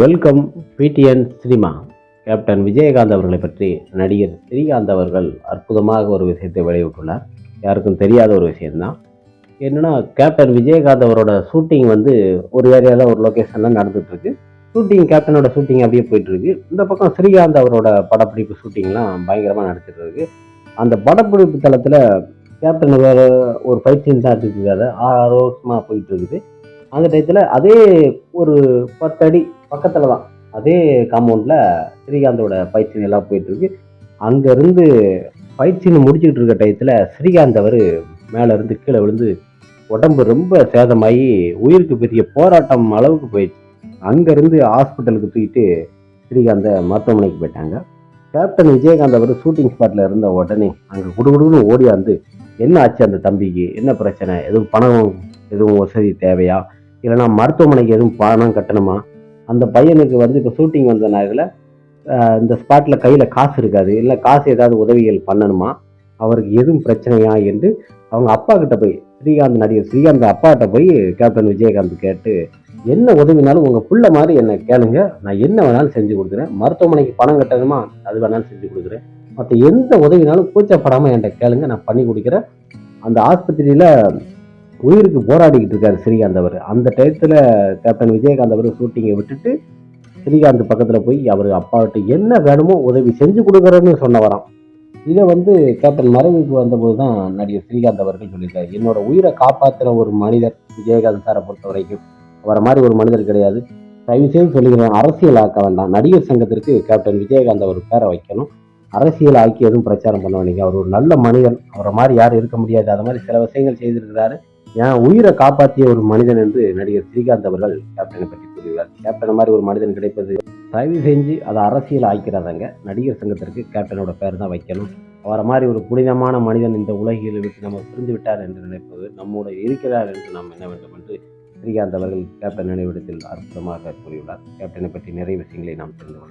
Welcome P T N cinema. Captain Vijayakanth அவர்களை பற்றி நடிகர் ஸ்ரீகாந்த் அவர்கள் அற்புதமாக ஒரு விஷயத்தை வெளியிட்டுள்ளார். யாருக்கும் தெரியாத ஒரு விஷயம்தான். என்னன்னா கேப்டன் விஜயகாந்த் அவரோட ஷூட்டிங் வந்து ஒரு ஏரியாவில் ஒரு லொக்கேஷனில் நடந்துகிட்ருக்கு ஷூட்டிங் கேப்டனோட ஷூட்டிங் அப்படியே போயிட்டுருக்கு. இந்த பக்கம் ஸ்ரீகாந்த் அவரோட படப்பிடிப்பு ஷூட்டிங்லாம் பயங்கரமாக நடத்திட்டு இருக்கு அந்த படப்பிடிப்பு தளத்தில் கேப்டன் வேற ஒரு ஃபைட் சீன் தான் எடுத்துருக்காரு ஆறு வருஷமாக போயிட்டு இருக்குது அந்த டயத்தில் அதே ஒரு பத்தடி பக்கத்தில் தான் அதே காம்பவுண்டில் ஸ்ரீகாந்தோட பயிற்சி எல்லாம் போயிட்டுருக்கு. அங்கேருந்து பயிற்சின்னு சீன் முடிச்சுக்கிட்டு இருக்க டயத்தில் ஸ்ரீகாந்த் அவர் மேலேருந்து கீழே விழுந்து உடம்பு ரொம்ப சேதமாகி உயிருக்கு பெரிய போராட்டம் அளவுக்கு போயிடுச்சு. அங்கேருந்து ஹாஸ்பிட்டலுக்கு தூக்கிட்டு ஸ்ரீகாந்தை மருத்துவமனைக்கு போயிட்டாங்க. கேப்டன் விஜயகாந்த் அவர் ஷூட்டிங் ஸ்பாட்டில் இருந்த உடனே அங்கே குடுகுடுன்னு ஓடியாந்து என்ன ஆச்சு அந்த தம்பிக்கு? என்ன பிரச்சனை? எதுவும் பணம் எதுவும் வசதி தேவையா? இல்லைன்னா மருத்துவமனைக்கு எதுவும் பணம் கட்டணுமா? அந்த பையனுக்கு வந்து இப்போ ஷூட்டிங் வந்த நாளில் இந்த ஸ்பாட்டில் கையில் காசு இருக்காது. இல்லை காசு ஏதாவது உதவிகள் பண்ணணுமா? அவருக்கு எதுவும் பிரச்சனையா என்று அவங்க அப்பா கிட்ட போய் ஸ்ரீகாந்த் நடிகர் ஸ்ரீகாந்த் அப்பாட்ட போய் கேப்டன் விஜயகாந்த் கேட்டு என்ன உதவினாலும் உங்கள் பிள்ளை மாதிரி என்னை கேளுங்க. நான் என்ன வேணாலும் செஞ்சு கொடுக்குறேன். மருத்துவமனைக்கு பணம் கட்டணுமா? அது வேணாலும் செஞ்சு கொடுக்குறேன். மற்ற எந்த உதவினாலும் கூச்சப்படாமல் என்கிட்ட கேளுங்க. நான் பண்ணி கொடுக்குறேன். அந்த ஆஸ்பத்திரியில் உயிருக்கு போராடிக்கிட்டு இருக்காரு ஸ்ரீகாந்த் அவர். அந்த டயத்தில் கேப்டன் விஜயகாந்த் அவர் ஷூட்டிங்கை விட்டுட்டு ஸ்ரீகாந்த் பக்கத்தில் போய் அவர் அப்பாவிட்ட என்ன வேணுமோ உதவி செஞ்சு கொடுக்குறேன்னு சொன்னவராம் இதை வந்து கேப்டன் மறைவுக்கு வந்தபோது தான் நடிகர் ஸ்ரீகாந்த் அவர்கள் சொல்லியிருக்காரு. என்னோட உயிரை காப்பாற்றுற ஒரு மனிதர் விஜயகாந்த் சாரை பொறுத்த வரைக்கும். அவரை மாதிரி ஒரு மனிதர் கிடையாது. தயவுசெய்து சொல்லிக்கிறேன் அரசியல் ஆக்க வேண்டாம். நடிகர் சங்கத்திற்கு கேப்டன் விஜயகாந்த் அவர் பேரை வைக்கணும். அரசியல் ஆக்கி எதுவும் பிரச்சாரம் பண்ண வேண்டிய அவர் ஒரு நல்ல மனிதன். அவரை மாதிரி யாரும் இருக்க முடியாது. அது மாதிரி சில விஷயங்கள் செய்திருக்கிறாரு. என் உயிரை காப்பாற்றிய ஒரு மனிதன் என்று நடிகர் ஸ்ரீகாந்த் அவர்கள் கேப்டனை பற்றி கூறியுள்ளார். கேப்டன் மாதிரி ஒரு மனிதன் கிடைப்பது தயவு செஞ்சு அதை அரசியல் ஆக்கிறாதங்க நடிகர் சங்கத்திற்கு கேப்டனோட பேர் தான் வைக்கணும். அவரை மாதிரி ஒரு புனிதமான மனிதன் இந்த உலகில் விட்டு நம்ம பிரிந்து விட்டார் என்று நினைப்பது நம்மோட இருக்கிறார் என்று நாம் என்ன வேண்டும் என்று ஸ்ரீகாந்த் அவர்கள் கேப்டன் நினைவிடத்தில் அற்புதமாக கூறியுள்ளார். கேப்டனை பற்றி நிறைய விஷயங்களை நாம் தெரிந்து கொள்ளலாம்.